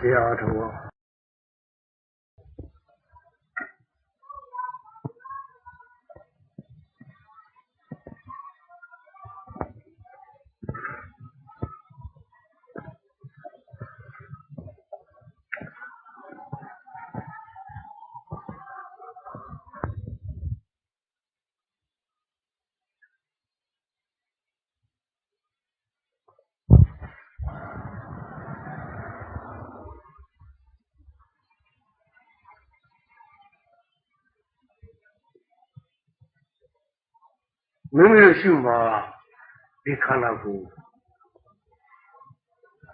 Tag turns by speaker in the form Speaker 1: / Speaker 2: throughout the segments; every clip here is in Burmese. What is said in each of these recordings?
Speaker 1: တရားတော် မိမိတို့ရှုမှာဒီခန္ဓာကိုယ်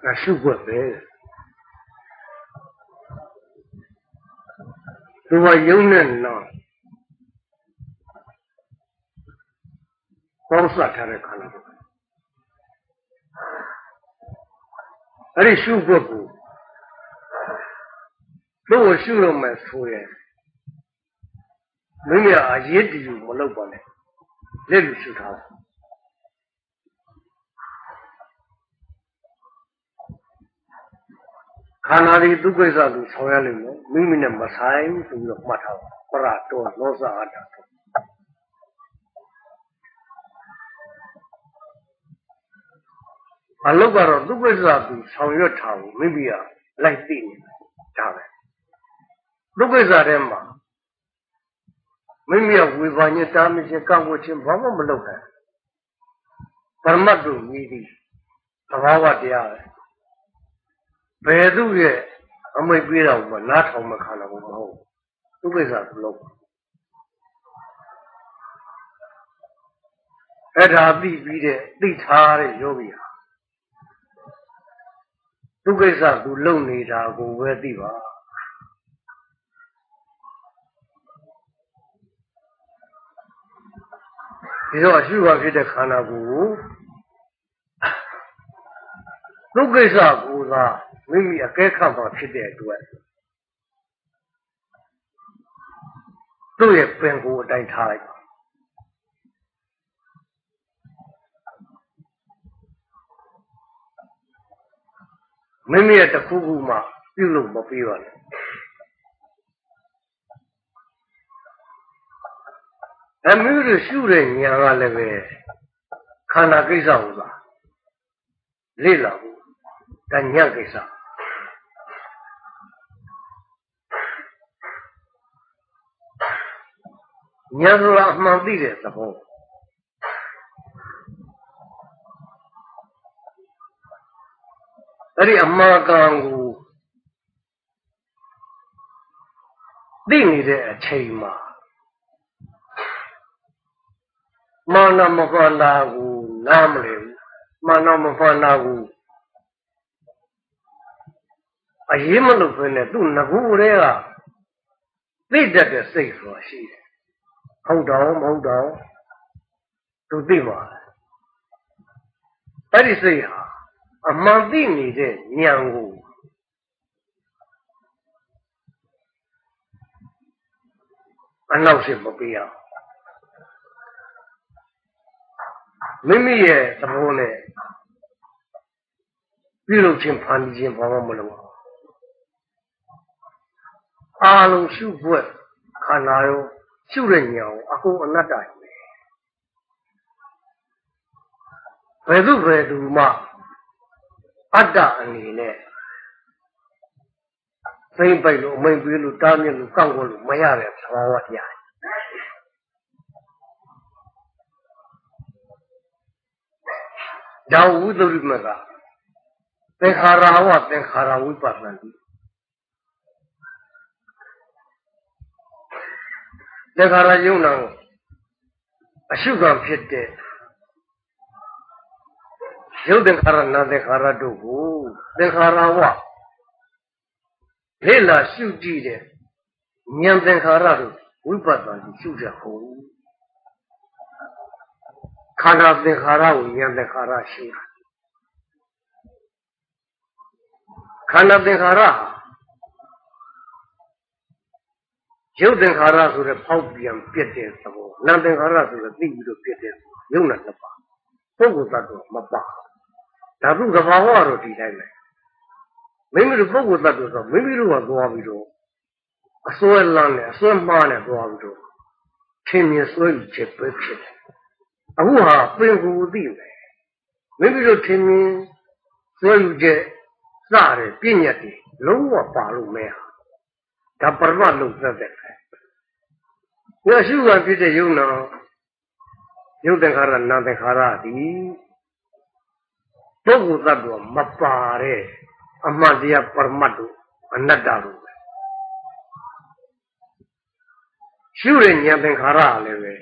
Speaker 1: ကရှုွက်ပဲသူကယုံနဲ့နော်ပေါင်းစပ်ထားတဲ့ခန္ဓာကိုယ်အဲ့ဒီရှုွက်ကိုတို့ရှုလို့မယ်ဆိုရင်မိမိအရေးတယူမလုပ်ပါနဲ့ လက်လူရှုထားတယ်ခန္ဓာဒီဒုက္ခိစ္စသူဆောင်ရလိမ့်မယ်မိမိနဲ့မဆိုင်ဆိုပြီးတော့မှတ်ထားပါပရတောလောစအတ္တအလုတ်ကတော့ဒုက္ခိစ္စသူဆောင်ရွက်ထားဘူးမိမိကလိုက်သိနေတယ်ဒါပဲဒုက္ခိစ္စထဲမှာ မိမိရဲ့ဝေဘာညတာမချင်းကောက်ဝချင်းဘာမှမလုပ်နိုင်ပရမတ်တို့မြည်သည်သဘာဝတရားပဲဘယ်သူရဲ့အမိတ်ပေးတော့မနားထောင်မခံတော့ဘူးမဟုတ်သူကိစ္စသူလုပ်အဲ့ဒါသိပြီးတဲ့သိထားတဲ့ယောဂီဟာသူကိစ္စသူလုပ်နေတာကိုပဲသိပါ ဒီတော့အရှုပါဖြစ်တဲ့ခန္ဓာကိုယ်ကိုဒုက္ခိစ္စကိုသာမိမိအကဲခတ်မှာဖြစ်တဲ့အတွက်သူ့ရဲ့ပင်ကိုယ်အတိုင်းထားလိုက်ပါမိမိရဲ့တစ်ခုခုမှပြုလို့မပြီးပါနဲ့ အမျိုးတို့ရှုတဲ့ညာကလည်းပဲခန္ဓာကိစ္စဟုတ်လားလေ့လာဘူးဒါညံ့ကိစ္စညာဆိုတာအမှန်သိတဲ့သဘောအဲ့ဒီအမှန်ကန်ကိုသိနေတဲ့အချိန်မှာ မာနမဖန္တာကိုနားမလည်ဘူးမာနမဖန္တာကိုအရေးမလို့ပဲနဲ့သူ့ငကူတွေကသိတတ်တဲ့စိတ်ဆိုတာရှိတယ်ဟုတ်တော့မဟုတ်တော့သူသိပါအဲ့ဒီစိတ်ဟာအမှန်သိနေတဲ့ဉာဏ်ကိုအနောက်ရှိမပေးအောင် မိမိရဲ့သဘောနဲ့ပြုလုပ်ခြင်းဖန်တီးခြင်းဘာမှမလုပ်အောင်အာလုံးရှုွက်ခန္ဓာရောရှုတဲ့ညာကိုအကုန်အနတ္တပဲဘယ်သူဘယ်သူမှအတ္တအနေနဲ့သိမ့်ပိုက်လို့အမိန်ပေးလို့တားမြစ်လို့ကောက်ွက်လို့မရတဲ့သဘာဝတရား ဒါဝုဒ္ဓရိမကသင်္ခါရဝသင်္ခါရဝိပဿနာတိသင်္ခါရယုံနာကိုအရှုခံဖြစ်တဲ့ရုပ်သင်္ခါရနာသင်္ခါရတို့ကိုသင်္ခါရဝလေ့လာရှုကြည့်တဲ့ဉာဏ်သင်္ခါရတို့ဝိပဿနာရှုကြဟုတ် ခန္ဓာသင်္ခါရကိုဉာဏ်သင်္ခါရရှုတာခန္ဓာသင်္ခါရဟာရုပ်သင်္ခါရဆိုတဲ့ဖောက်ပြန်ပြည့်တဲ့သဘောနာမ်သင်္ခါရဆိုတဲ့သိပြီးတော့ပြည့်တဲ့ရုပ်နဲ့နှစ်ပါးပုဂ္ဂိုလ်သတ္တဝါမပါဓာတုသဘာဝတော့ဒီတိုင်းပဲမိမိတို့ပုဂ္ဂိုလ်သတ္တဝါဆိုမိမိတို့ကသွားပြီးတော့အစွဲလန်းနဲ့အစွဲမှားနဲ့သွားပြီးတော့ထင်မြင်စွဲယူချက်ပဲဖြစ်တယ် အခုဟာပင်ကိုယ်သိမယ်မိမိတို့ထင်မြင်စွဲယူချက်စတဲ့ပြည့်ညတ်တွေလုံးဝပါလို့မရဒါပရမတ်လို့သက်တဲ့ပဲညရှိကဖြစ်တဲ့ယုံနာယုတ်တခါရနာတခါရဒီပုဂ္ဂိုလ်သတ္တဝါမပါတဲ့အမှန်တရားပရမတ်တို့အနတ္တတို့ပဲရှုတဲ့ဉာဏ်သင်္ခါရလည်းပဲ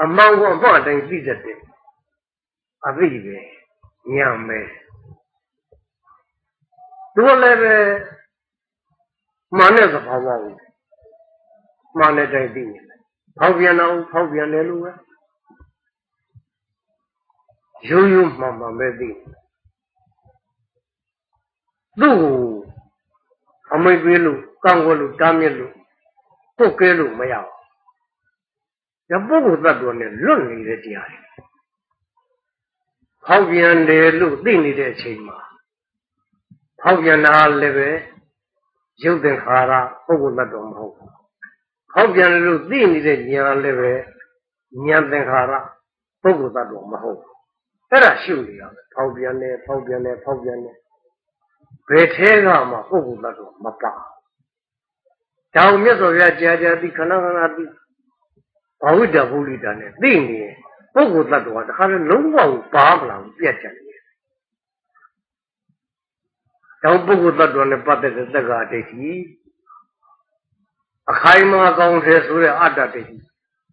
Speaker 1: အမှန်ကိုအမှန်တိုင်းသိတတ်တယ်အသိပဲဉာဏ်ပဲသူလည်းပဲမှန်တဲ့သဘောပေါက်မှန်တဲ့တိုင်းသိနေတယ်ဖောက်ပြန်တော့ဖောက်ပြန်တယ်လို့ပဲရိုးရိုးမှန်မှန်ပဲသိတယ်သူ့ကိုအမိတ်ပေးလို့ကံကွယ်လို့တားမြစ်လို့ပုတ်ကဲလို့မရဘူး။ ဒါပုဂ္ဂိုလ်သတ္တဝါနဲ့လွတ်နေတဲ့တရားတွေ။ဖောက်ပြန်တယ်လို့သိနေတဲ့အချိန်မှာဖောက်ပြန်တာလည်းပဲရုပ်သင်္ခါရပုဂ္ဂိုလ်သတ္တဝါမဟုတ်ဘူး။ဖောက်ပြန်တယ်လို့သိနေတဲ့ဉာဏ်လည်းပဲဉာဏ်သင်္ခါရပုဂ္ဂိုလ်သတ္တဝါမဟုတ်ဘူး။အဲ့ဒါရှုနေရမယ်။ဖောက်ပြန်တယ်ဖောက်ပြန်တယ်ဖောက်ပြန်တယ်ဘယ်ထဲကမှပုဂ္ဂိုလ်သတ္တဝါမပါဒါကိုမြတ်စွာဘုရားကြာကြာသိခဏခဏသိ ဘာဝိတ္တဘုလိတာနဲ့သိနေပုဂ္ဂိုလ်သတ္တဝါတခါတည်းလုံးဝပါမလာဘူးပြတ်ချင်တယ်တောင်ပုဂ္ဂိုလ်သတ္တဝါနဲ့ပတ်သက်တဲ့သက္ကာဒိဋ္ဌိအခိုင်အမာကောင်းတယ်ဆိုတဲ့အတ္တဒိဋ္ဌိ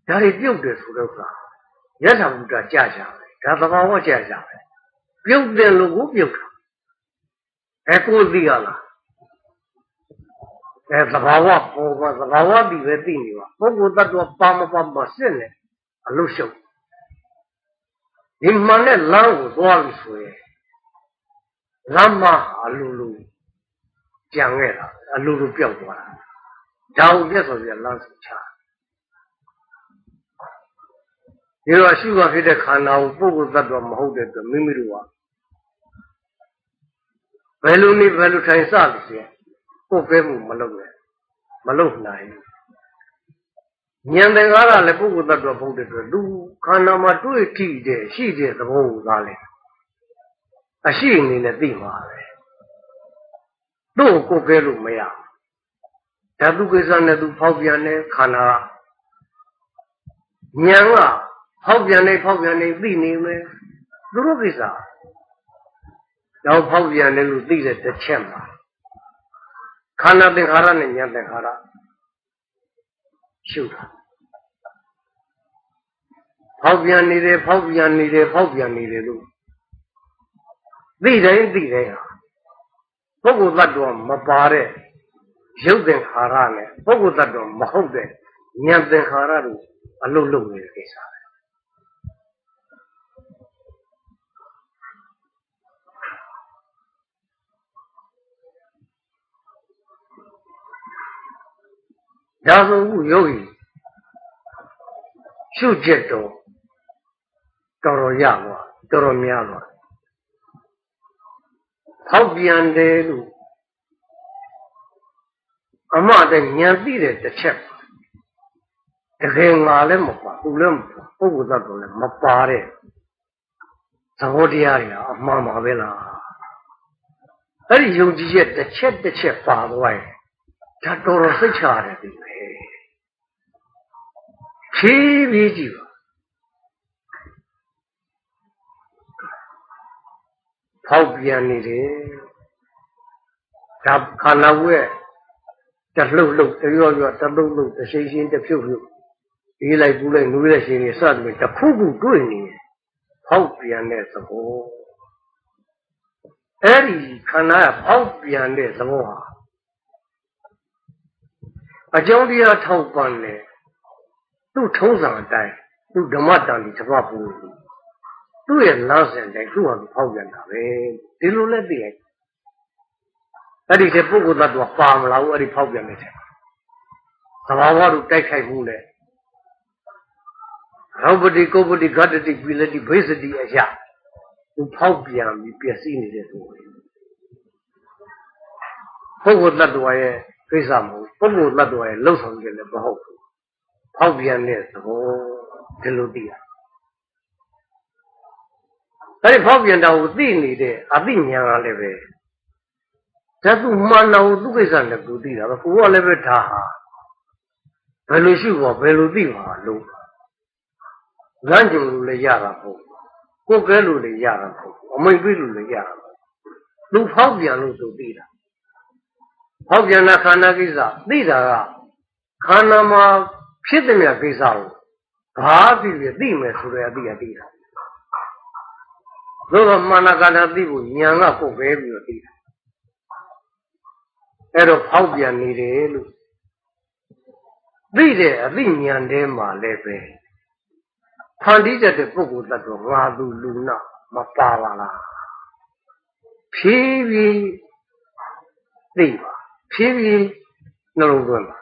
Speaker 1: ဒါတွေပြုတ်တယ်ဆိုတော့ကယထာဘုဒ္ဓကြာကြာပဲဒါသဘာဝကြာကြာပဲပြုတ်တယ်လို့ကိုပြုတ်တာအဲကိုသိရလား အဲသဘာဝပေါ်မှာသဘာဝတည်ပဲသိနေပါပုဂ္ဂိုလ်တ attva ပါမပါမစစ်နေအလို့ရှုပ်ဒီမှန်တဲ့လမ်းကိုသွားပြီဆိုရင်လမ်းမအလိုလိုကြံခဲ့တာအလိုလိုပြောက်သွားတာဒါကိုပြတ်ဆိုပြလမ်းစုချဒီတော့ရှိပါဖြစ်တဲ့ခန္ဓာကိုပုဂ္ဂိုလ်တ attva မဟုတ်တဲ့အတွက်မိမိတို့ကဘယ်လိုနေဘယ်လိုထိုင်စလို့ဆိုရင် ကိုယ်ပဲမှုမလုပ်နဲ့မလုပ်နိုင်ဉာဏ်သင်္ကားကလည်းပုဂ္ဂိုလ်တ attva ဘုဒ္ဓအတွက်လူခန္ဓာမှာတွေ့ထိတဲ့ရှိတဲ့သဘောကိုသာလေအရှိအနေနဲ့သိမှာပဲတို့ကိုယ်ပဲလို့မရဓာတုကိစ္စနဲ့သူဖောက်ပြန်တဲ့ခန္ဓာကဉာဏ်ကဖောက်ပြန်နေဖောက်ပြန်နေသိနေမယ်သူတို့ကိစ္စတော့ဖောက်ပြန်တယ်လို့သိတဲ့တစ်ချက်မှာ ခန္ဓာသင်္ခါရနဲ့ဉာဏ်သင်္ခါရရှုတာဖောက်ပြန်နေတယ်ဖောက်ပြန်နေတယ်ဖောက်ပြန်နေတယ်လို့သိတိုင်းသိတိုင်းဟာပုဂ္ဂိုလ်တ attva မပါတဲ့ရုပ်သင်္ခါရနဲ့ပုဂ္ဂိုလ်တ attva မဟုတ်တဲ့ဉာဏ်သင်္ခါရတို့အလုံးလုံးနေတဲ့ကိစ္စ ဒါဆိုခုယောဂီရှုချက်တော့တော်တော်ရသွားတော်တော်များသွားဟောက်ပြန်တယ်လို့အမတဲ့ဉာဏ်သိတဲ့တစ်ချက်တကယ်ငါလည်းမပါသူလည်းမပါပုဂ္ဂိုလ်သတ္တလည်းမပါတဲ့သဘောတရားတွေအမှန်ပါပဲလားအဲ့ဒီယုံကြည်ချက်တစ်ချက်တစ်ချက်ပါသွားရင် ဒါတော်တော်စိတ်ချရတယ်ဒီပဲဖြည်းဖြည်းကြည့်ပါဖောက်ပြန်နေတယ်ဒါခန္ဓာဝဲတလှုပ်လှုပ်တရောရောတလှုပ်လှုပ်တရှိရှိတဖြုတ်ဖြုတ်ဒီလိုက်ပူလိုက်နူးလိုက်ရှင်နေစသဖြင့်တခုခုတွေ့နေဖောက်ပြန်တဲ့သဘောအဲ့ဒီခန္ဓာဖောက်ပြန်တဲ့သဘောဟာ အကြောင်းတရားထောက်ပံ့တယ်သူ့ထုံးစံအတိုင်းသူ့ဓမ္မတန်ဒီတပတ်ပူသူ့ရဲ့လမ်းစဉ်တိုင်းသူ့ဟာသူဖောက်ပြန်တာပဲဒီလိုလက်သိလိုက်အဲ့ဒီတဲ့ပုဂ္ဂိုလ်သတ္တဝါပါမလားဘူးအဲ့ဒီဖောက်ပြန်တဲ့သဘာဝတို့တိုက်ခိုက်မှုနဲ့ရောပတိကုပ္ပတိဂတ္တိပိလတိဘိသတိအရာသူဖောက်ပြန်ပြီးပျက်စီးနေတဲ့သူပုဂ္ဂိုလ်တ attva ရဲ့ ကိစ္စမဟုတ်ပုဂ္ဂိုလ်တ attva ရဲ့လှုပ်ဆောင်ခြင်းလည်းမဟုတ်ဘူးဖောက်ပြန်တဲ့သဘောဒီလိုသိရအဲဒီဖောက်ပြန်တာကိုသိနေတဲ့အသိဉာဏ်ကလည်းပဲဓာတုမှန်တော်သူကိစ္စနဲ့သူသိတာပဲကိုကလည်းပဲဒါဟာဘယ်လိုရှိဖို့ဘယ်လိုသိမှာလို့လမ်းကြုံလို့လည်းရတာမဟုတ်ကိုယ်ကဲလို့လည်းရတာမဟုတ်အမိတ်ပြလို့လည်းရတာမဟုတ်သူဖောက်ပြန်လို့သူသိတာ ဖောက်ပြန်တဲ့ခန္ဓာကိစ္စသိတာကခန္ဓာမှာဖြစ်တဲ့မြတ်ကိစ္စကိုဘာဖြစ်ဖြစ်သိမယ်ဆိုတဲ့အသိအသိတာလို့တော့မာနကန္တာသိဖို့ဉာဏ်ကပုတ်ပဲပြီးတော့သိတာအဲ့တော့ဖောက်ပြန်နေတယ်လို့သိတဲ့အသိဉာဏ်ထဲမှာလည်းပဲဖန်တီးတတ်တဲ့ပုဂ္ဂိုလ်တ attva ငါသူလူနာမပါပါလားဖြည်းဖြည်းသိပါ ဖြည်းဖြည်းနှလုံးသွင်းပါ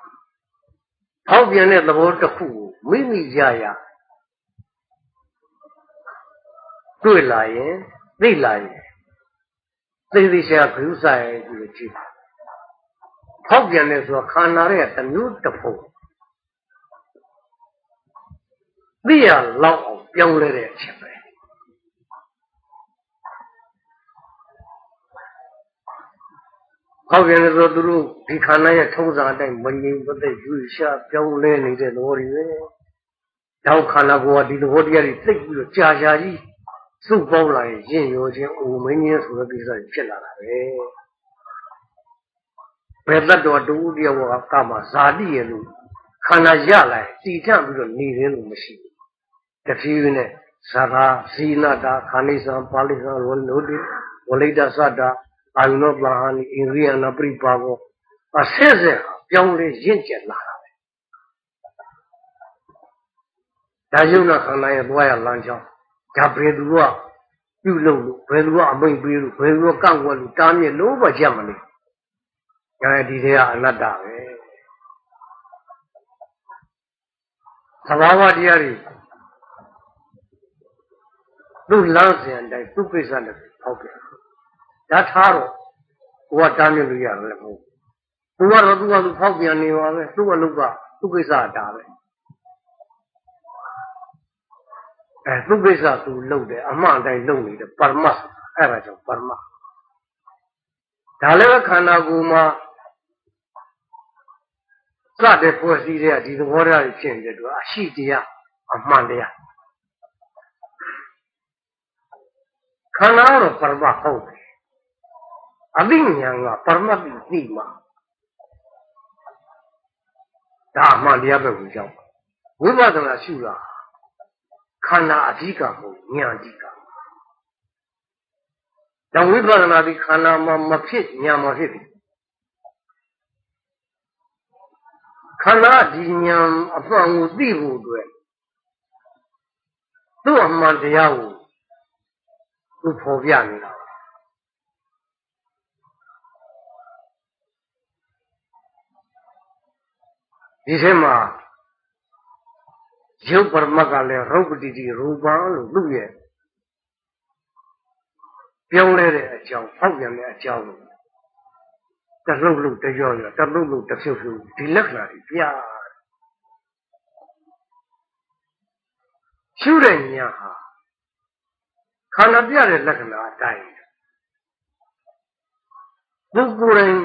Speaker 1: ဖောက်ပြန်တဲ့သဘောတစ်ခုကိုမိမိရရတွေ့လာရင်သိလာရင်သိသိချာဘုရားရဲ့ဒီလိုကြည့်ဖောက်ပြန်တယ်ဆိုတော့ခန္ဓာရဲ့တစ်မျိုးတစ်ဖို့သိရလောက်အောင်ပြောင်းလဲတဲ့အချက် ပဲဟောက်ပြန်လို့သူတို့ဒီခန္ဓာရဲ့ထုံးစံအတိုင်းမငြိမ်မသက်ယူရှာပြောင်းလဲနေတဲ့သဘောတွေပဲ။တောက်ခန္ဓာကိုယ်ကဒီသဘောတရားတွေသိပြီးတော့ကြာကြာကြီးစုပေါင်းလာရင်ရင်ရောခြင်းအိုမင်းကြီးဆိုတဲ့ကိစ္စတွေဖြစ်လာတာပဲ။ဘယ်တတ်တော်တူတယောက်ကကမှဇာတိရဲ့လို့ခန္ဓာရလာရင်တည်ထပြီးတော့နေတယ်လို့မရှိဘူး။တဖြည်းဖြည်းနဲ့ဇာတာဇီနတာခန္ဓိသံပါဠိသံဝနုတိဝလိတသတ္တ အာယုနောပဟာနိဣရိယနာပရိပါဘောအဆက်ဆက်ပြောင်းလဲရင့်ကျက်လာတာပဲဒါယုံနာခန္ဓာရဲ့သွားရလမ်းကြောင်းဒါဘယ်သူကပြုလုပ်လို့ဘယ်သူကအမိတ်ပေးလို့ဘယ်သူကကန့်ကွက်လို့တားမြစ်လို့ဘာချက်မလဲအဲဒီတွေကအနတ္တပဲသဘာဝတရားတွေသူ့လမ်းစဉ်အတိုင်းသူ့ကိစ္စနဲ့ဖောက်ပြန် ဒါထားတော့ကိုကတားမြစ်လို့ရတယ်မဟုတ်ဘူးကိုကတော့သူကသူဖောက်ပြန်နေပါပဲသူ့အလုပ်ကသူ့ကိစ္စဒါပဲအဲသူ့ကိစ္စသူလုပ်တယ်အမှန်တိုင်းလုပ်နေတယ်ပရမတ်အဲ့ဒါကြောင့်ပရမတ်ဒါလည်းခန္ဓာကိုယ်မှာစတဲ့ဖွဲ့စည်းတဲ့ဒီသဘောတရားတွေဖြစ်နေတဲ့အတွက်အရှိတရားအမှန်တရားခန္ဓာကတော့ပရမတ်ဟုတ်တယ် အသိဉာဏ်ကပရမတ်တိသိမှာဒါအမှန်တရားပဲကိုကြောက်ဝိပဿနာရှုတာခန္ဓာအဓိကမဟုတ်ဉာဏ်အဓိကဒါဝိပဿနာဒီခန္ဓာမှာမဖြစ်ဉာဏ်မှာဖြစ်ပြီခန္ဓာဒီဉာဏ်အမှန်ကိုသိဖို့အတွက်သူ့အမှန်တရားကိုသူဖော်ပြနေတာ ဒီထဲမှာရုပ်ပရမတ်ကလည်းရုပ်ပတိတိရူပံလို့သူ့ရဲ့ပြောင်းလဲတဲ့အကြောင်းဖောက်ပြန်တဲ့အကြောင်းတလှုပ်လို့တရောရောတလှုပ်လို့တဖြုတ်ဖြုတ်ဒီလက္ခဏာတွေပြရှုတဲ့ညာဟာခန္ဓာပြတဲ့လက္ခဏာအတိုင်းပုဂ္ဂိုလ်ရင်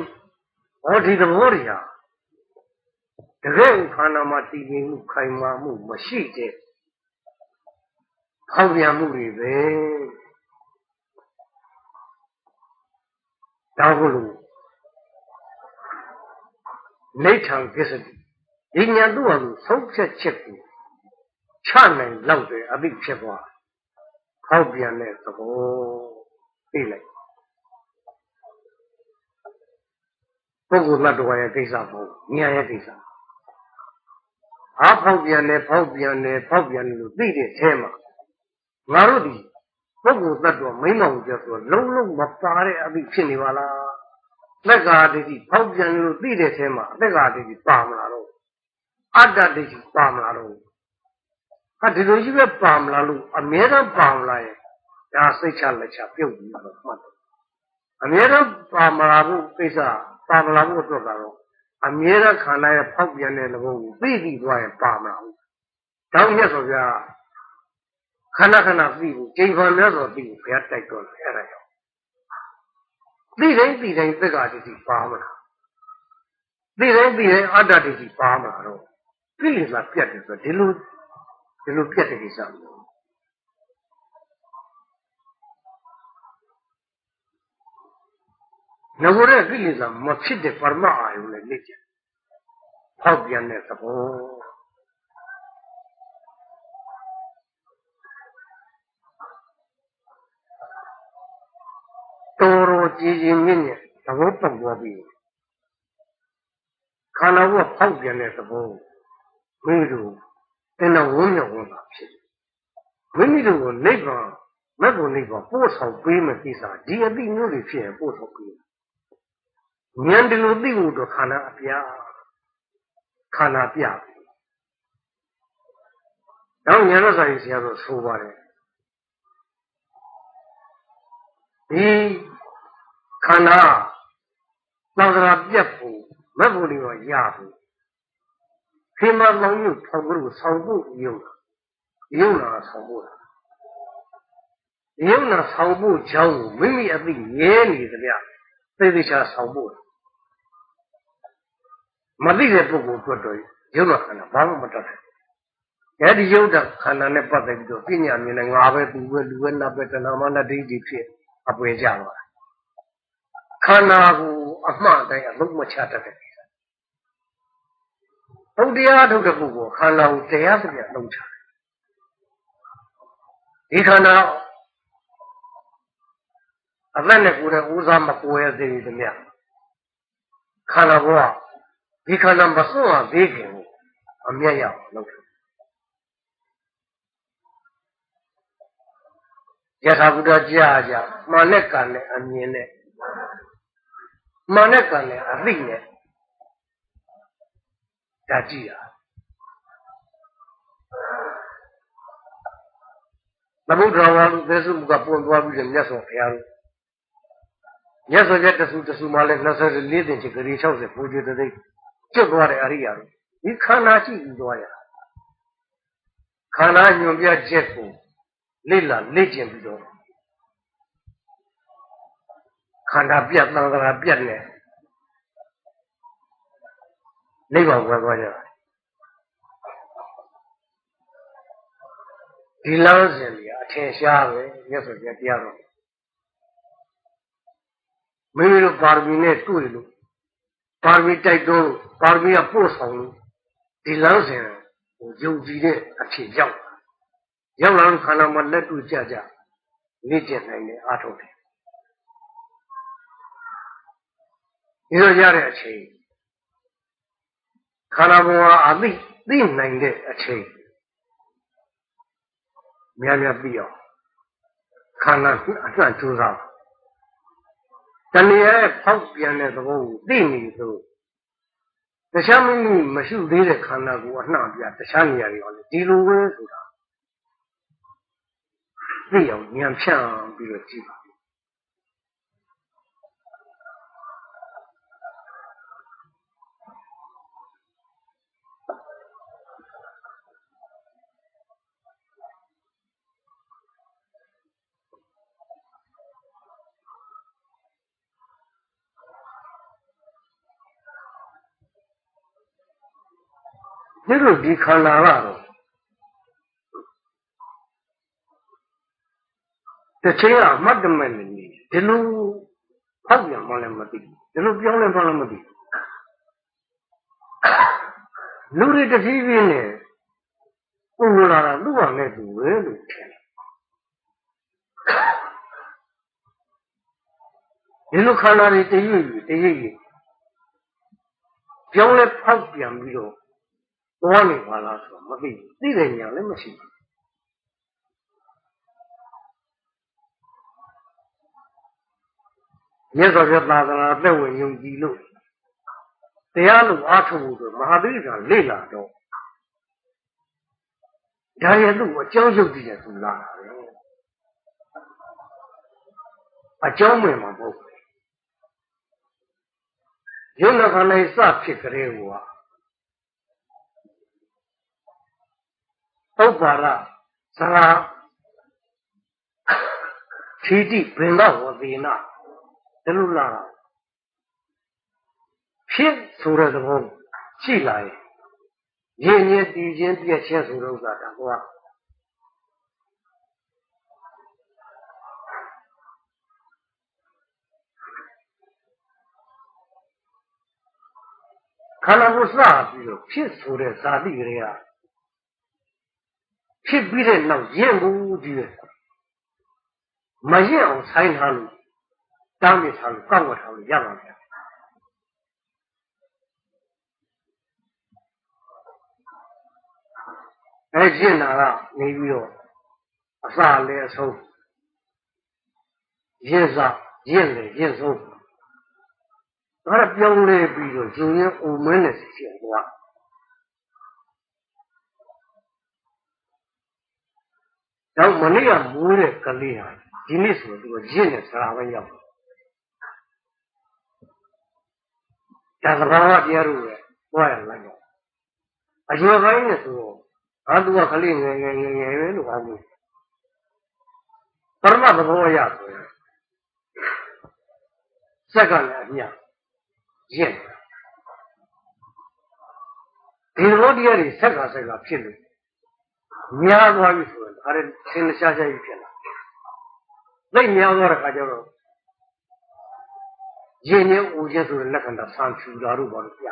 Speaker 1: ဟောဒီသဘောတွေဟာ တကယ်ခန္ဓာမှာတည်ငြိမ်မှုခိုင်မာမှုမရှိတဲ့ဖောက်ပြန်မှုတွေပဲဒါကိုလို့နေထံပစ္စတိဒီညာသူ့ဟာကိုဆုံးဖြတ်ချက်ကိုချနိုင်လောက်တယ်အသိဖြစ်သွားဖောက်ပြန်တဲ့သဘောသိလိုက်ပုဂ္ဂိုလ်တ attva ရဲ့ကိစ္စမဟုတ်ဉာဏ်ရဲ့ကိစ္စ အားဖောက်ပြန်တယ်ဖောက်ပြန်တယ်ဖောက်ပြန်တယ်လို့သိတဲ့အထဲမှာငါတို့ဒီပုဂ္ဂိုလ်တ attva မိမ့်မောင်ကျဆိုလုံးလုံးမပါတဲ့အသိဖြစ်နေပါလားလက်ကာဒိဋ္ဌိဖောက်ပြန်လို့သိတဲ့အထဲမှာအသက်ကာဒိဋ္ဌိပါမလားတော့အတ္တဒိဋ္ဌိပါမလားတော့ဟာဒီလိုကြီးပဲပါမလားလို့အမြဲတမ်းပါမလားရဲ့ဒါစိတ်ချလက်ချပြုတ်ပြီးတော့မှတ်တယ်အမြဲတမ်းပါမလားဘူးကိစ္စပပါမလာဖို့အတွက်ကတော့ အမြဲတမ်းခန္ဓာရဲ့ဖောက်ပြန်တဲ့သဘောကိုသိသိသွားရင်ပါမလာဘူး။တောင်းမြတ်ဆိုပြခဏခဏသိဘူးချိန်ဖန်မြတ်ဆိုသိဘူးဘုရားတိုက်တော်တယ်အဲ့ဒါကြောင့်သိတိုင်းသိတိုင်းသက္ကာတိတိပါမလားသိတိုင်းသိတိုင်းအတ္တတိတိပါမလားတော့ကိလေသာပြတ်တယ်ဆိုဒီလိုဒီလိုပြတ်တဲ့ကိစ္စမျိုး ငကိုတဲ့ကိလေသာမဖြစ်တဲ့ပရမအာယုလည်းနေကြဖောက်ပြန်တဲ့သဘောတော်တော်ကြည်ကြည်မြင့်မြင့်သဘောပေါက်သွားပြီခန္ဓာကဖောက်ပြန်တဲ့သဘောမိမိတို့တင်တော်ဝန်းမြောက်ဝင်တာဖြစ်မိမိတို့ကိုနိဗ္ဗာန်မက်ကိုနိဗ္ဗာန်ပို့ဆောင်ပေးမယ်ကိစ္စဒီအတိမျိုးတွေဖြစ်ရင်ပို့ဆောင်ပေး ဉာဏ်ဒီလိုသိဖို့တော့ခန္ဓာအပြားခန္ဓာပြတော့ဉာဏ်ရဆိုင်ဆရာတို့ဆိုပါတယ်ဒီခန္ဓာသံဃာပြတ်ဖို့မက်ဖို့လေးတော့ရဖို့ခေမလောင်မှုထောက်ဖို့ဆောင်းဖို့ယုံတာယုံတာဆောင်းဖို့ယုံတာဆောင်းဖို့ကြောင်းမိမိအသိငဲနေသမျှသိသိချာဆောင်းဖို့ မသိတဲ့ပုဂ္ဂိုလ်အတွက်တော့ယုံနာခန္ဓာဘာမှမတတ်ဘူး။အဲဒီယုံတာခန္ဓာနဲ့ပတ်သက်ပြီးတော့ပညာမြင်တဲ့ငါပဲသူပဲလူပဲနတ်ပဲတဏမာနဒိဋ္ဌိဖြစ်အပွေကြသွားတာ။ခန္ဓာကိုအမှန်တိုင်းအလုံးမချတတ်တဲ့ကိစ္စ။ဘုရားထုတ်တဲ့ပုဂ္ဂိုလ်ခန္ဓာကိုတရားစပြလုံးချတယ်။ဒီခန္ဓာအသက်နဲ့ကိုယ်နဲ့ဦးစားမကိုယ်ရသေးသမျှခန္ဓာဘဝ ဒီခန္ဓာမစွန့်အောင်သေးခင်ကိုအမျက်ရအောင်လုပ်တယ်ယထာဘုဒ္ဓကြားကြမှန်တဲ့ကံနဲ့အမြင်နဲ့မှန်တဲ့ကံနဲ့အသိနဲ့ဒါကြည့်ရသမုဒ္ဒရာဝလူသေစုကပွန်သွားပြီးတဲ့မြတ်စွာဘုရားတို့မြတ်စွာဘုရားတဆူတဆူမှလည်း24တင်ချက်ကလေး60ပူဇေတသိကျွ တ်သွားတဲ့အရိယာတို့ဒီခန္ဓာရှိပြီးသွားရခန္ဓာညွန်ပြချက်ကိုလေ့လာလေ့ကျင့်ပြီးတော့ခန္ဓာပြတ်သံဃာပြတ်နေနိဗ္ဗာန်ဝယ်သွားကြတယ်ဒီလမ်းစဉ်ကြီးအထင်ရှားပဲမြတ်စွာဘုရားတရားတော်မိမိတို့ပါရမီနဲ့တွေ့လို့ ပါရမီတိုက်တော့ပါရမီကပို့ဆောင်လို့ဒီလမ်းစဉ်ကိုယုံကြည်တဲ့အဖြစ်ရောက်လာရောက်လာလို့ခန္ဓာမှာလက်တွေ့ကြကြလေ့ကျင့်နိုင်တယ်အားထုတ်တယ်ဒီလိုရတဲ့အချိန်ခန္ဓာဘဝအသိသိနိုင်တဲ့အချိန်များများပြီးအောင်ခန္ဓာအနှံ့ကြိုးစား တဏှာရဲ့ဖောက်ပြန်တဲ့သဘောကိုသိနေဆိုတခြားမိမိမရှိသေးတဲ့ခန္ဓာကိုအနှံ့ပြတခြားနေရာတွေရောလေဒီလိုပဲဆိုတာသိအောင်ဉာဏ်ဖြန့်ပြီးတော့ကြည့်ပါ ဒီလိုဒီခန္ဓာကတော့တစ်ချိန်ကအမှတ်တမဲ့နေဒီလိုဖောက်ပြန်မှလည်းမသိဘူးဒီလိုပြောင်းလဲမှလည်းမသိဘူးလူတွေတဖြည်းဖြည်းနဲ့ပုံလာတာသူ့ဟာနဲ့သူပဲလို့ထင်ဒီလိုခန္ဓာတွေတရွေ့တရွေ့ပြောင်းလဲဖောက်ပြန်ပြီးတော့ သွားနေပါလားဆိုတော့မသိဘူးသိတဲ့ညာလည်းမရှိဘူးမြတ်စွာဘုရားသာသနာသက်ဝင်ယုံကြည်လို့တရားလို့အားထုတ်ဖို့ဆိုမဟာသီရိကလေ့လာတော့ဒါရဲ့သူ့အကြောင်းရုပ်တည်တဲ့သူလာတာပဲအကြောင်းဝင်မှာမဟုတ်ဘူးယုံနာခန္ဓာစဖြစ်ကြတဲ့ဟော ဥပ္ပါရသရာခြိတိဘင်္ဂဝသေနဒီလိုလာတာဖြစ်ဆိုတဲ့သဘောရှိလာရင်ရင်းရင်းတည်ခြင်းပြည့်ခြင်းဆိုတဲ့ဥစ္စာဒါကွာခန္ဓာကိုယ်စပြီးတော့ဖြစ်ဆိုတဲ့ဇာတိကလေးက ဖြစ်ပြီးတဲ့နောက်ရင့်ဘူးကြီးတယ်မရင့်အောင်ဆိုင်းထားလို့တားမြစ်ထားလို့ကောက်ဝတ်ထားလို့ရပါမယ်အဲကျင့်တာကနေပြီးတော့အစာလည်းအဆုံးရင့်စားရင့်လေရင့်ဆုံးဒါကပြောင်းလဲပြီးတော့ယူရင်အုံမင်းနဲ့စီစီသွား တော့မနေ့ကမိုးတဲ့ကလေးဟာဒီနေ့ဆိုသူကရင့်တဲ့ဆရာပဲရောက်ဒါသဘာဝတရားတို့ပဲဟောရလိုက်တော့အရွယ်ပိုင်းနဲ့ဆိုတော့အာသူကကလေးငယ်ငယ်ငယ်ငယ်ပဲလို့ဟောလို့ပရမသဘောရဆိုရင်စက်ကလည်းအမြရင့်ဒီလိုတရားတွေဆက်ကဆက်ကဖြစ်လို့ များသွားပြီဆိုရင်ဒါလည်းသင်္ချာချာကြီးဖြစ်လာသိများသွားတဲ့ခါကျတော့ရင်းရင်းဦးချင်းဆိုတဲ့လက္ခဏာဆံချူတာတို့ဘာလို့ပြ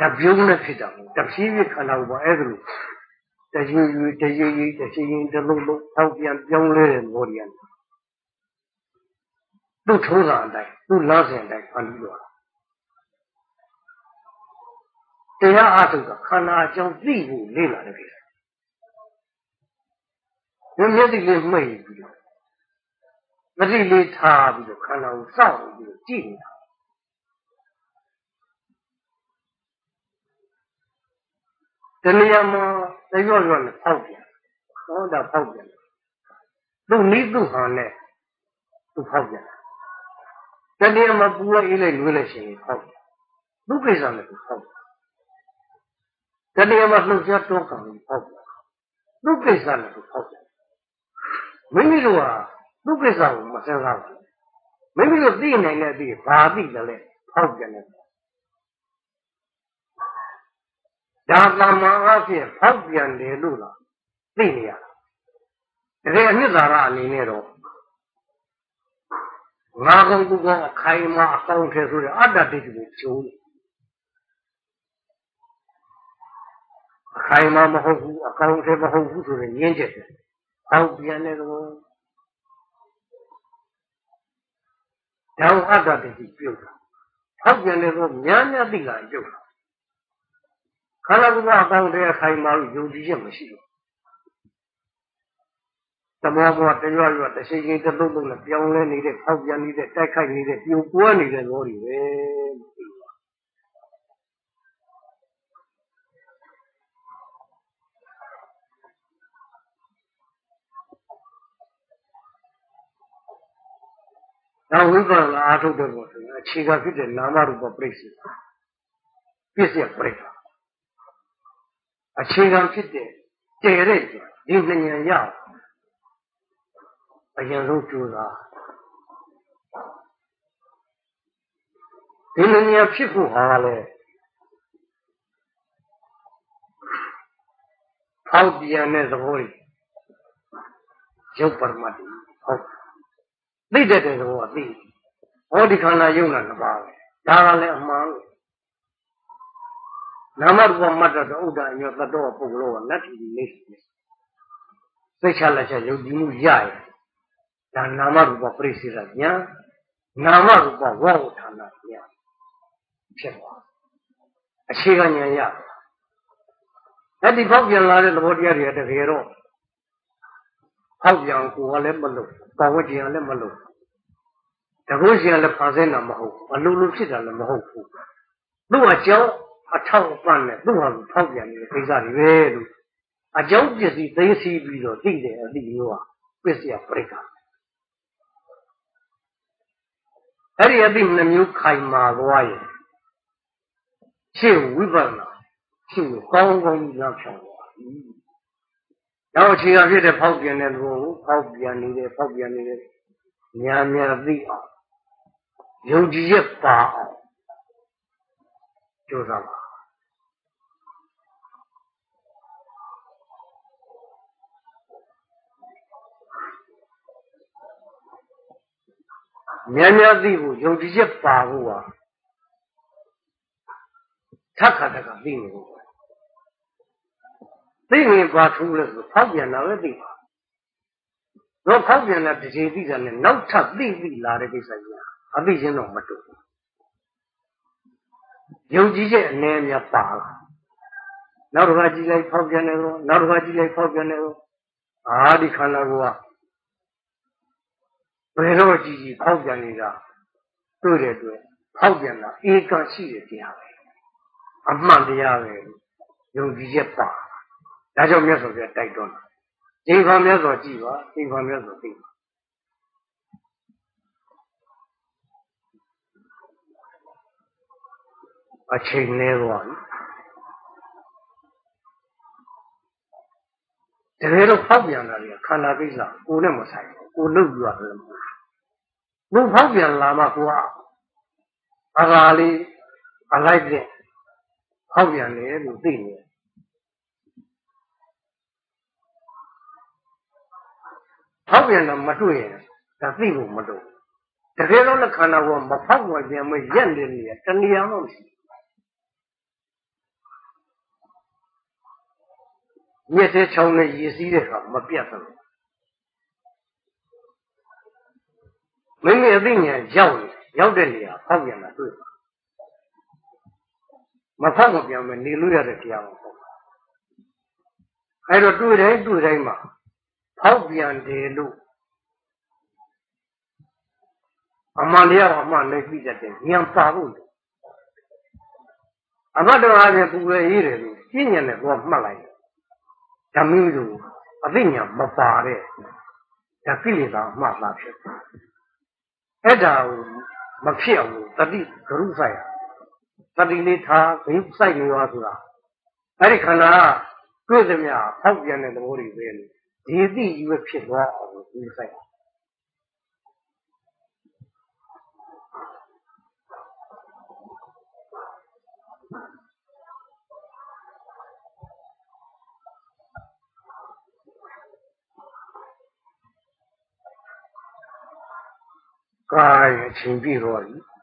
Speaker 1: တပြုံးနဲ့ဖြစ်တာပေါ့တဖြည်းဖြည်းခန္ဓာကိုယ်ပေါ့အဲ့ဒါလို့တရွေရွေတရွေရွေတချင်းချင်းတလုံးလုံးထောက်ပြန်ပြောင်းလဲတဲ့ဘောရီကသူ့ထိုးတာအတိုင်းသူ့လားစဉ်အတိုင်းဖန်ပြီးတော့ တရားအထုတ်တာခန္ဓာအကြောင်းသိဖို့လေ့လာတဲ့ကိစ္စဒီမျက်စိလေးမှိတ်ပြီးတော့မတိလေးထားပြီးတော့ခန္ဓာကိုစောင့်ပြီးတော့ကြည့်နေတာတဏှာမှာတရွရွနဲ့ဖောက်ပြန်ဟောတာဖောက်ပြန်သူ့နိသူ့ဟာနဲ့သူဖောက်ပြန်တဏှာမှာပူလိုက်အေးလိုက်လွေးလိုက်ရှင်ဖောက်ပြန်သူ့ကိစ္စနဲ့သူဖောက်ပြန် တဏှာမှာလှုပ်ရှားတောကံကိုဖောက်ပြန်သူ့ကိစ္စနဲ့သူဖောက်ပြန်မိမိတို့ဟာသူ့ကိစ္စကိုမစဉ်းစားဘူးမိမိတို့သိနိုင်တဲ့အသိဘာသိတယ်လဲဖောက်ပြန်တယ်ဒါတမန်အဖြစ်ဖောက်ပြန်တယ်လို့လားသိနေရတာတကယ်အနှစ်သာရအနေနဲ့တော့ငါကောင်သူကောင်အခိုင်အမာအကောင်းထဲဆိုတဲ့အတ္တတိတ်ကိုကျုံးတယ် အခိုင်အမာမဟုတ်ဘူးအကောင်းထဲမဟုတ်ဘူးဆိုရင်ငင်းချက်တယ်ဖောက်ပြန်တဲ့ကောတောင်အတ္တတိတ်ပြုတ်တာဖောက်ပြန်တဲ့ကောများများသိလာပြုတ်တာခန္ဓာကိုယ်ကအကောင်းတဲ့အခိုင်အမာကိုယုံကြည်ချက်မရှိဘူးသမောဘောတရွရွတရှိချင်းတလုံးလုံးနဲ့ပြောင်းလဲနေတဲ့ဖောက်ပြန်နေတဲ့တိုက်ခိုက်နေတဲ့ပြိုကွဲနေတဲ့လောတွေပဲ နောက်ဝိပဿနာအားထုတ်တဲ့ဘောဆိုရင်အခြေခံဖြစ်တဲ့နာမရူပပြိစ္ဆေပြည့်စက်ပြိစ္ဆေအခြေခံဖြစ်တဲ့တည်တဲ့ဒီဉာဏ်ရအရင်ဆုံးကြိုးစားဒီဉာဏ်ဖြစ်ဖို့ဟာလေဖောက်ပြန်တဲ့သဘောကြီးရုပ်ပရမတ်ဟုတ် သိတဲ့တဲ့သဘောကသိဟောဒီခန္ဓာယုံတာတစ်ပါးပဲဒါကလည်းအမှန်နာမရူပမတ်တော်ဥဒ္ဒအညောတတော်ပုဂ္ဂလောကလက်ထီနေစိတ်ချလက်ချယုတ်ကြည်မှုရရဒါနာမရူပပရိစ္ဆေဒညာနာမရူပဝဝဌာနညာဖြစ်သွားအခြေခံဉာဏ်ရအဲ့ဒီဖောက်ပြန်လာတဲ့သဘောတရားတွေတကယ်တော့ ဖောက်ပြန်ကိုယ်ကလည်းမလုပ်ပါဝတ်ကျင်ကလည်းမလုပ်တကုရှင်ကလည်းဖန်ဆင်းတာမဟုတ်ဘူးအလိုလိုဖြစ်တာလည်းမဟုတ်ဘူးသူ့အကြောင်းအထောက်အပံ့နဲ့သူ့ဟာသူဖောက်ပြန်နေတဲ့ကိစ္စတွေပဲလို့အကြောင်းပစ္စည်းသိသိပြီးတော့သိတယ်အသိမျိုးဟာပစ္စယပရိက္ခအဲ့ဒီအသိနှမျိုးခိုင်မာသွားရင်ရှေ့ဝိပဿနာရှေ့ကိုကောင်းကောင်းကြီးလောက်ဖြောင်းသွားပြီ နောက်အခြေခံဖြစ်တဲ့ဖောက်ပြန်တဲ့လူကိုဖောက်ပြန်နေတဲ့ဖောက်ပြန်နေတဲ့ညာညာသိအောင်ယုံကြည်ချက်ပါအောင်ကြိုးစားပါများများသိဖို့ယုံကြည်ချက်ပါဖို့ဟာထက်ခါတက်ကသိနေဖို့ သိရင်ဘာထူးလဲဆိုဖောက်ပြန်တာပဲသိပါတော့ဖောက်ပြန်တဲ့တစ်ချိန်သိတာနဲ့နောက်ထပ်သိသိလာတဲ့ကိစ္စကြီးအသိချင်းတော့မတူဘူးယုံကြည်ချက်အနည်းများပါလာနောက်တစ်ခါကြည့်လိုက်ဖောက်ပြန်တယ်တော့နောက်တစ်ခါကြည့်လိုက်ဖောက်ပြန်တယ်တော့အာဒီခန္ဓာကိုယ်ကဘယ်တော့ကြည့်ကြည့်ဖောက်ပြန်နေတာတွေ့တဲ့အတွက်ဖောက်ပြန်တာဧကရှိတဲ့တရားပဲအမှန်တရားပဲယုံကြည်ချက်ပါ ဒါကြောင့်မြတ်စွာဘုရားတိုက်တွန်းတယ်ဒီဘာမြတ်စွာကြည့်ပါဒီဘာမြတ်စွာသိပါအချိန်နေသွားပြီတကယ်တော့ဖောက်ပြန်တာတွေကခန္ဓာကိစ္စကိုယ်နဲ့မဆိုင်ဘူးကိုယ်လုပ်ပြရတယ်မဟုတ်ဘူးဘုဖောက်ပြန်လာမှကိုကအကားလေးအလိုက်တဲ့ဖောက်ပြန်တယ်လို့သိနေတယ် ဖောက်ပြန်တော့မတွေ့ရင်ဒါသိဖို့မလို့တကယ်တော့လက်ခန္ဓာကမဖောက်ဝင်ပြန်မရက်နေနေတဏှာမှမရှိမြစ်သေးချောင်းနဲ့ရည်စည်းတဲ့အခါမပြတ်ဘူးမိမိအသိဉာဏ်ရောက်နေရောက်တဲ့နေရာဖောက်ပြန်တာတွေ့ပါမဖောက်မပြန်မနေလို့ရတဲ့တရားမဟုတ်ဘူးအဲ့တော့တွေ့တိုင်းတွေ့တိုင်းမှာ ဖောက်ပြန်တယ်လို့အမှန်တရားကအမှန်နဲ့ပြီးတတ်တယ်ဉာဏ်ပါဖို့အဘတော်အားဖြင့်ပူရရေးတယ်လို့ပြည့်ညံတဲ့ဘောမှတ်လိုက်ဓမ္မင်းတို့အသိဉာဏ်မပါတဲ့ဒါကိလေသာအမှားလားဖြစ်အဲ့ဒါကိုမဖြစ်အောင်တတိဂရုစိုက်တတိလေးထားဂရုစိုက်နေရောဆိုတာအဲ့ဒီခန္ဓာကတွေ့သမျှဖောက်ပြန်တဲ့သဘောတွေပဲလေ ဒီသိယူဖြစ်သွားအောင်ဂရုစိုက်ကာယအချိန်ပြည့်တော့ပြီ